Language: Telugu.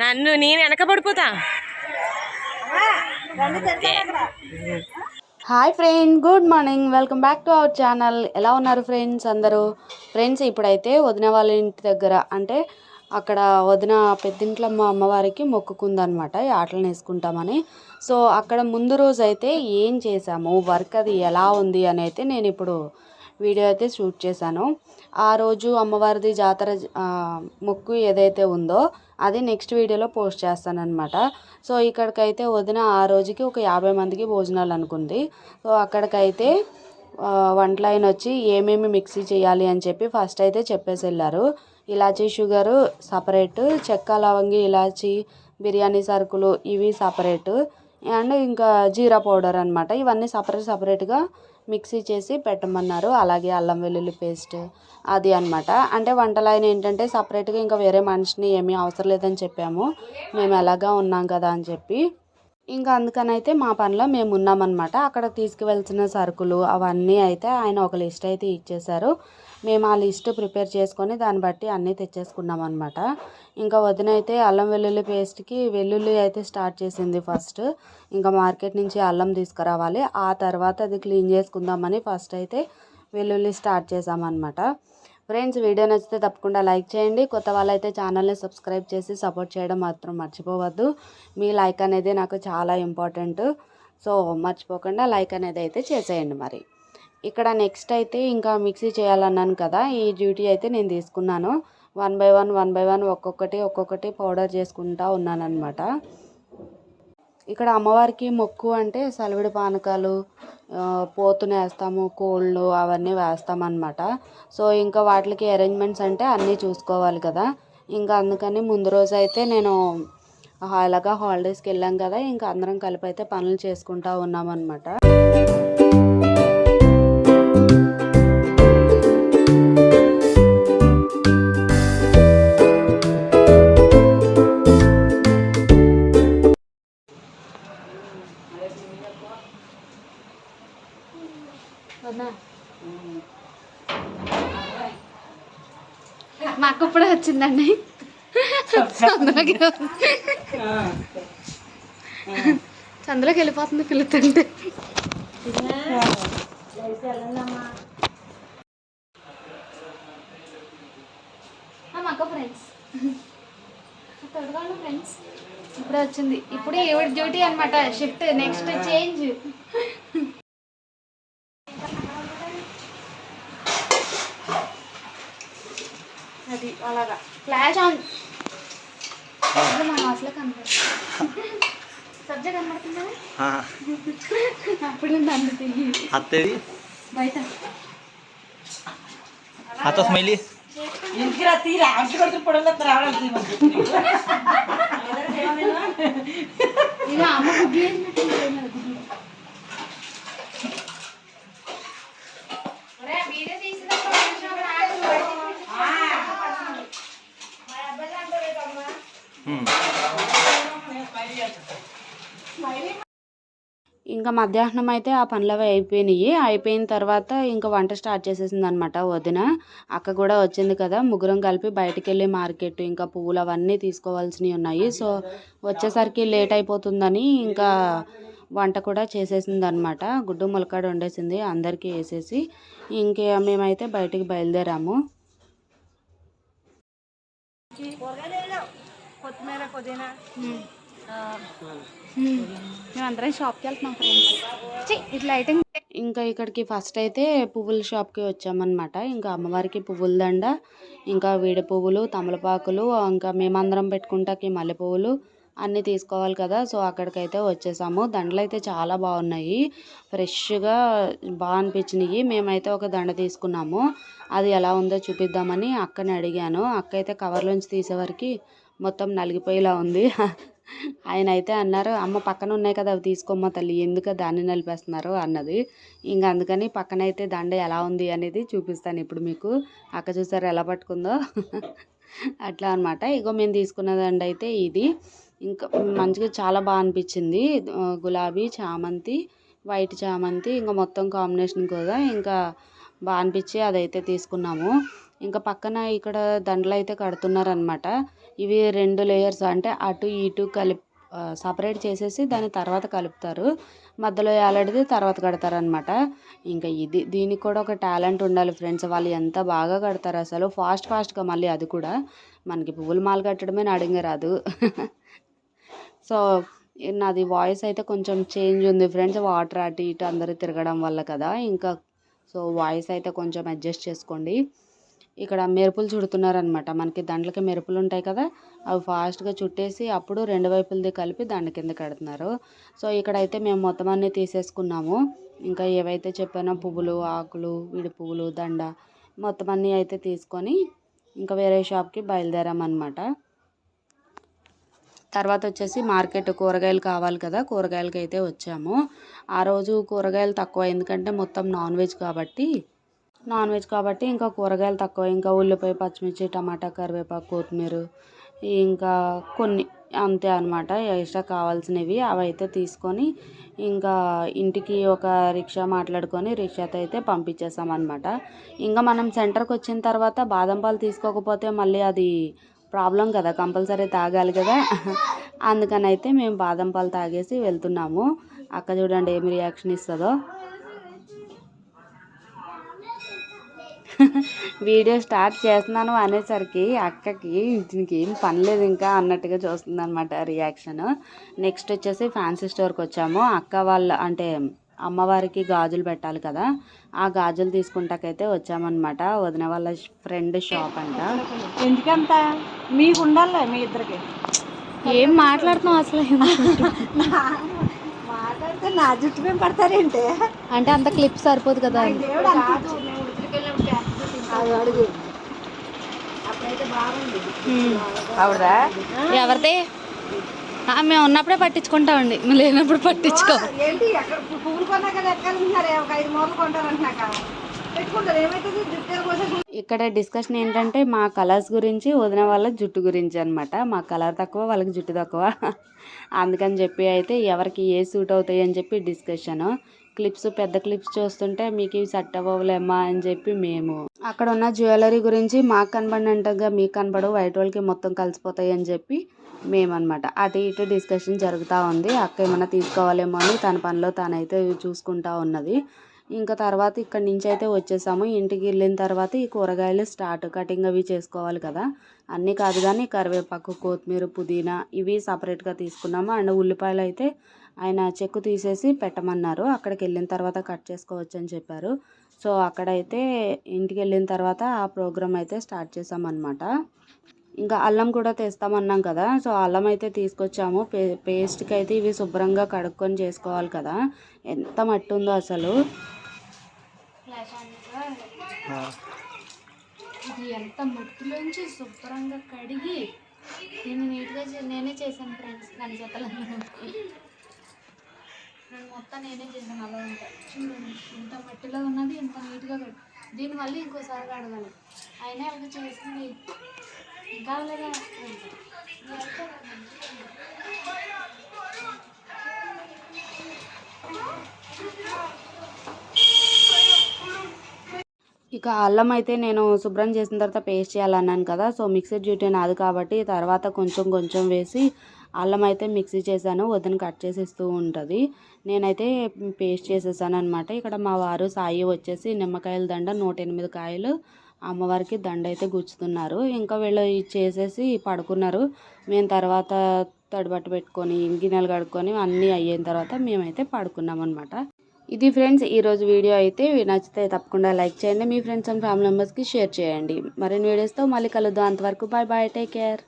నన్ను నేను వెనక పడిపోతా hi friend good morning. Welcome back to our channel. ఎలా ఉన్నారు ఫ్రెండ్స్ అందరూ? ఫ్రెండ్స్ ఇప్పుడైతే వదిన వాళ్ళ ఇంటి దగ్గర అంటే అక్కడ వదిన పెద్దింట్లో మా అమ్మవారికి మొక్కుకుందనమాట ఈ ఆటలను వేసుకుంటామని సో అక్కడ ముందు రోజు అయితే ఏం చేశాము? వర్క్ అది ఎలా ఉంది? అని అయితే నేను ఇప్పుడు వీడియో అయితే షూట్ చేశాను. ఆ రోజు అమ్మవారిది జాతర ముక్కు మొక్కు ఏదైతే ఉందో అది నెక్స్ట్ వీడియోలో పోస్ట్ చేస్తానన్నమాట. సో ఇక్కడికైతే వదిన ఆ రోజుకి ఒక యాభై మందికి భోజనాలు అనుకుంది. సో అక్కడికైతే వంటలైన వచ్చి ఏమేమి మిక్సీ చేయాలి అని చెప్పి ఫస్ట్ అయితే చెప్పేసి వెళ్ళారు. ఇలాచీ షుగరు సపరేట్ చెక్క లవంగి ఇలాచీ బిర్యానీ సరుకులు ఇవి సపరేట్. అండ్ ఇంకా జీరా పౌడర్ అనమాట ఇవన్నీ సపరేట్ సపరేట్గా మిక్సీ చేసి పెట్టమన్నారు. అలాగే అల్లం వెల్లుల్లి పేస్ట్ అది అన్నమాట. అంటే వంటలు ఆయన ఏంటంటే సపరేట్గా ఇంకా వేరే మనిషిని ఏమీ అవసరం లేదని చెప్పాము. మేము ఎలాగా ఉన్నాం కదా అని చెప్పి ఇంకా అందుకనైతే మా పనిలో మేము ఉన్నామన్నమాట. అక్కడ తీసుకువెళ్తున్న సరుకులు అవన్నీ అయితే ఆయన ఒక లిస్ట్ అయితే ఇచ్చేశారు. మేము ఆ లిస్ట్ ప్రిపేర్ చేసుకొని దాన్ని బట్టి అన్నీ తెచ్చేసుకున్నాం అనమాట ఇంకా వదిన అయితే అల్లం వెల్లుల్లి పేస్ట్కి వెల్లుల్లి అయితే స్టార్ట్ చేసింది ఫస్ట్. ఇంకా మార్కెట్ నుంచి అల్లం తీసుకురావాలి. ఆ తర్వాత అది క్లీన్ చేసుకుందామని ఫస్ట్ అయితే వెల్లుల్లి స్టార్ట్ చేసామన్నమాట ఫ్రెండ్స్ వీడియో నచ్చితే తప్పకుండా లైక్ చేయండి. కొత్త వాళ్ళైతే ఛానల్ని సబ్స్క్రైబ్ చేసి సపోర్ట్ చేయడం మాత్రం మర్చిపోవద్దు. మీ లైక్ అనేది నాకు చాలా ఇంపార్టెంట్. సో మర్చిపోకుండా లైక్ అనేది అయితే చేసేయండి మరి. ఇక్కడ నెక్స్ట్ అయితే ఇంకా మిక్సీ చేయాలన్నాను కదా. ఈ డ్యూటీ అయితే నేను తీసుకున్నాను. One by one one by one ఒక్కొక్కటి ఒక్కొక్కటి పౌడర్ చేసుకుంటా ఉన్నాను అనమాట ఇక్కడ అమ్మవారికి మొక్కు అంటే సలివిడి పానకాలు పోతుని వేస్తాము కోళ్ళు అవన్నీ వేస్తామన్నమాట. సో ఇంకా వాటికి అరేంజ్మెంట్స్ అంటే అన్నీ చూసుకోవాలి కదా. ఇంకా అందుకని ముందు రోజు అయితే నేను అలాగా హాలిడేస్కి వెళ్ళాం కదా ఇంకా అందరం కలిపి అయితే పనులు చేసుకుంటా ఉన్నామన్నమాట. వచ్చిందండి. చంద్రకి చంద్రకి వెళ్ళిపోతుంది పిలుతుంటే ఫ్రెండ్స్ ఫ్రెండ్స్ ఇప్పుడే వచ్చింది. ఇప్పుడే ఎవరి డ్యూటీ అనమాట షిఫ్ట్ నెక్స్ట్ చేంజ్ అలాగా ఫ్లాష్ ఆన్ ఇది మన అసలు కనపడుతుంది సబ్జెక్ట్ కనపడుతుందా అప్పుడు నన్ను తిరిగి అత్తది బయట అత్త స్మైలీ ఇంటికి తీరా అంటి కొడుకు పొడవులో రావడం ఇది అమ్మ గుడ్లు వేసినట్టు ఉంది గుడ్లు. ఇంకా మధ్యాహ్నం అయితే ఆ పనులు అవి అయిపోయినాయి. అయిపోయిన తర్వాత ఇంకా వంట స్టార్ట్ చేసేసింది అనమాట వదిన. అక్క కూడా వచ్చింది కదా ముగ్గురం కలిపి బయటికి వెళ్ళి మార్కెట్ ఇంకా పువ్వులు అవన్నీ తీసుకోవాల్సినవి ఉన్నాయి. సో వచ్చేసరికి లేట్ అయిపోతుందని ఇంకా వంట కూడా చేసేసింది అనమాట గుడ్డు ములకాడ వండేసింది అందరికీ వేసేసి. ఇంకే మేమైతే బయటికి బయలుదేరాము. కొత్తిమీర పుదీనా. మేమందరం షాప్కి వెళ్తున్నాం ఫ్రెండ్స్ ఇట్లా ఐటమ్ ఇంకా ఇక్కడికి ఫస్ట్ అయితే పువ్వుల షాప్కి వచ్చామన్నమాట. ఇంకా అమ్మవారికి పువ్వుల దండ ఇంకా వీడి పువ్వులు తమలపాకులు ఇంకా మేమందరం పెట్టుకుంటాకి మల్లె పువ్వులు అన్నీ తీసుకోవాలి కదా. సో అక్కడికైతే వచ్చేసాము. దండలు అయితే చాలా బాగున్నాయి. ఫ్రెష్గా బాగా అనిపించినాయి. మేమైతే ఒక దండ తీసుకున్నాము. అది ఎలా ఉందో చూపిద్దామని అక్కని అడిగాను. అక్క అయితే కవర్లోంచి తీసేవరకు మొత్తం నలిగిపోయేలా ఉంది. ఆయన అయితే అన్నారు అమ్మ పక్కన ఉన్నాయి కదా అవి తీసుకోమ్మ తల్లి ఎందుకు దాన్ని నలిపేస్తున్నారు? అన్నది. ఇంకా అందుకని పక్కన అయితే దండ ఎలా ఉంది అనేది చూపిస్తాను ఇప్పుడు మీకు. అక్క చూసారు ఎలా పట్టుకుందో? అట్లా అనమాట ఇగో మేము తీసుకున్న దండ అయితే ఇది. ఇంకా మంచిగా చాలా బాగా అనిపించింది. గులాబీ చామంతి వైట్ చామంతి ఇంకా మొత్తం కాంబినేషన్ కూడా ఇంకా బాగా అనిపించి అదైతే తీసుకున్నాము. ఇంకా పక్కన ఇక్కడ దండలు అయితే కడుతున్నారనమాట ఇవి రెండు లేయర్స్ అంటే అటు ఇటు కలిపి సపరేట్ చేసేసి దాని తర్వాత కలుపుతారు. మధ్యలో ఏలాడిది తర్వాత కడతారనమాట ఇంకా ఇది దీనికి కూడా ఒక టాలెంట్ ఉండాలి ఫ్రెండ్స్ వాళ్ళు ఎంత బాగా కడతారు అసలు? ఫాస్ట్ ఫాస్ట్గా మళ్ళీ అది కూడా. మనకి పువ్వులు మాల కట్టడమే నడింగ రాదు. సో నాది వాయిస్ అయితే కొంచెం చేంజ్ ఉంది ఫ్రెండ్స్ వాటర్ అటు ఇటు అందరూ తిరగడం వల్ల కదా. ఇంకా సో వాయిస్ అయితే కొంచెం అడ్జస్ట్ చేసుకోండి. ఇక్కడ మెరుపులు చుడుతున్నారనమాట మనకి దండలకి మెరుపులు ఉంటాయి కదా అవి ఫాస్ట్గా చుట్టేసి అప్పుడు రెండు వైపులది కలిపి దండ కింద కడుతున్నారు. సో ఇక్కడైతే మేము మొత్తం అన్నీ తీసేసుకున్నాము. ఇంకా ఏవైతే చెప్పానో పువ్వులు ఆకులు విడి పువ్వులు దండ మొత్తం అన్నీ అయితే తీసుకొని ఇంకా వేరే షాప్కి బయలుదేరామన్నమాట. తర్వాత వచ్చేసి మార్కెట్ కూరగాయలు కావాలి కదా కూరగాయలకి అయితే వచ్చాము. ఆ రోజు కూరగాయలు తక్కువ ఎందుకంటే మొత్తం నాన్ వెజ్ కాబట్టి నాన్ వెజ్ కాబట్టి ఇంకా కూరగాయలు తక్కువ. ఇంకా ఉల్లిపాయ పచ్చిమిర్చి టమాటా కరివేపాకు కొత్తిమీర ఇంకా కొన్ని అంతే అనమాట ఎక్స్ట్రా కావాల్సినవి అవి అయితే తీసుకొని ఇంకా ఇంటికి ఒక రిక్షా మాట్లాడుకొని రిక్షాతో అయితే పంపించేసాం అనమాట ఇంకా మనం సెంటర్కి వచ్చిన తర్వాత బాదం పాలు తీసుకోకపోతే మళ్ళీ అది ప్రాబ్లం కదా కంపల్సరీ తాగాలి కదా. అందుకని అయితే మేము బాదం పాలు తాగేసి వెళ్తున్నాము. అక్క చూడండి ఏమి రియాక్షన్ ఇస్తుందో. వీడియో స్టార్ట్ చేస్తున్నాను అనేసరికి అక్కకి దీనికి ఏం పని లేదు ఇంకా అన్నట్టుగా చూస్తుంది అనమాట రియాక్షన్. నెక్స్ట్ వచ్చేసి ఫ్యాన్సీ స్టోర్కి వచ్చాము. అక్క వాళ్ళ అంటే అమ్మవారికి గాజులు పెట్టాలి కదా ఆ గాజులు తీసుకుంటాకైతే వచ్చామన్నమాట. వదిన వాళ్ళ ఫ్రెండ్ షాప్ అంట. ఎందుకంత? మీకు ఉండాలి మీ ఇద్దరికి? ఏం మాట్లాడుతున్నావు అసలు? మాట్లాడితే నా జుట్టు మేము పడతారేంటి? అంటే అంత క్లిప్ సరిపోదు కదా అడుగు. ఎవరిది? మేము ఉన్నప్పుడే పట్టించుకుంటామండి. మేము లేనప్పుడు పట్టించుకో. ఏంటి? పువ్వులు కొన్నా కదా ఒక ఐదు ఇక్కడ డిస్కషన్ ఏంటంటే మా కలర్స్ గురించి వదిన వాళ్ళ జుట్టు గురించి అనమాట మా కలర్ తక్కువ వాళ్ళకి జుట్టు తక్కువ. అందుకని చెప్పి అయితే ఎవరికి ఏ సూట్ అవుతాయి అని చెప్పి డిస్కషన్. క్లిప్స్ పెద్ద క్లిప్స్ చూస్తుంటే మీకు ఇవి సెట్ అవ్వలేమ్మా అని చెప్పి మేము. అక్కడ ఉన్న జ్యువెలరీ గురించి మాకు కనబడినట్టుగా మీకు కనబడు వైట్ వాళ్ళకి మొత్తం కలిసిపోతాయి అని చెప్పి మేమన్నమాట. అటు ఇటు డిస్కషన్ జరుగుతూ ఉంది. అక్క ఏమన్నా తీసుకోవాలేమో అని తన పనిలో తనైతే చూసుకుంటా ఉన్నది. ఇంకా తర్వాత ఇక్కడ నుంచి అయితే వచ్చేసాము. ఇంటికి వెళ్ళిన తర్వాత ఈ కూరగాయలు స్టార్ట్ కటింగ్ అవి చేసుకోవాలి కదా. అన్నీ కాదు కానీ కరివేపాకు కొత్తిమీర పుదీనా ఇవి సపరేట్గా తీసుకున్నాము. అండ్ ఉల్లిపాయలు అయితే ఆయన చెక్కు తీసేసి పెట్టమన్నారు. అక్కడికి వెళ్ళిన తర్వాత కట్ చేసుకోవచ్చు అని చెప్పారు. సో అక్కడైతే ఇంటికి వెళ్ళిన తర్వాత ఆ ప్రోగ్రామ్ అయితే స్టార్ట్ చేసామన్నమాట ఇంకా అల్లం కూడా తెస్తామన్నాం కదా. సో అల్లం అయితే తీసుకొచ్చాము. పే పేస్ట్కి అయితే ఇవి శుభ్రంగా కడుక్కొని చేసుకోవాలి కదా. ఎంత మట్టి ఉందో అసలు. ఇది ఎంత మట్టిలోంచి శుభ్రంగా కడిగి నేను నీట్గా చే- నేనే చేశాను ఫ్రెండ్స్ దాని చేతలు నేను మొత్తం నేనే చేశాను అలా ఉంటాను చూడండి ఇంత మట్టిలో ఉన్నది ఇంత నీట్గా కడి దీనివల్ల ఇంకోసారి కడగాలి అయినా అది చేసింది ఇంకా లేదా? ఇక అల్లం అయితే నేను శుభ్రం చేసిన తర్వాత పేస్ట్ చేయాలన్నాను కదా సో మిక్సీ డ్యూటీ నాది కాబట్టి తర్వాత కొంచెం కొంచెం వేసి అల్లం అయితే మిక్సీ చేశాను వదిన కట్ చేసేస్తూ ఉంటుంది. నేనైతే పేస్ట్ చేసేసాను అనమాట ఇక్కడ మా వారు సాయి వచ్చేసి నిమ్మకాయల దండ నూట ఎనిమిది కాయలు అమ్మవారికి దండ అయితే గుచ్చుతున్నారు. ఇంకా వీళ్ళు చేసేసి పడుకున్నారు. మేము తర్వాత తడిబట్టు పెట్టుకొని గిన్నెలు కడుక్కొని అన్నీ అయిన తర్వాత మేమైతే పడుకున్నాం అనమాట ఇది ఫ్రెండ్స్ ఈరోజు వీడియో అయితే నచ్చితే తప్పకుండా లైక్ చేయండి. మీ ఫ్రెండ్స్ అండ్ ఫ్యామిలీ మెంబర్స్కి షేర్ చేయండి. మరిన్ని వీడియోస్తో మళ్ళీ కలుద్దాం. అంతవరకు బాయ్ బాయ్ టేక్ కేర్.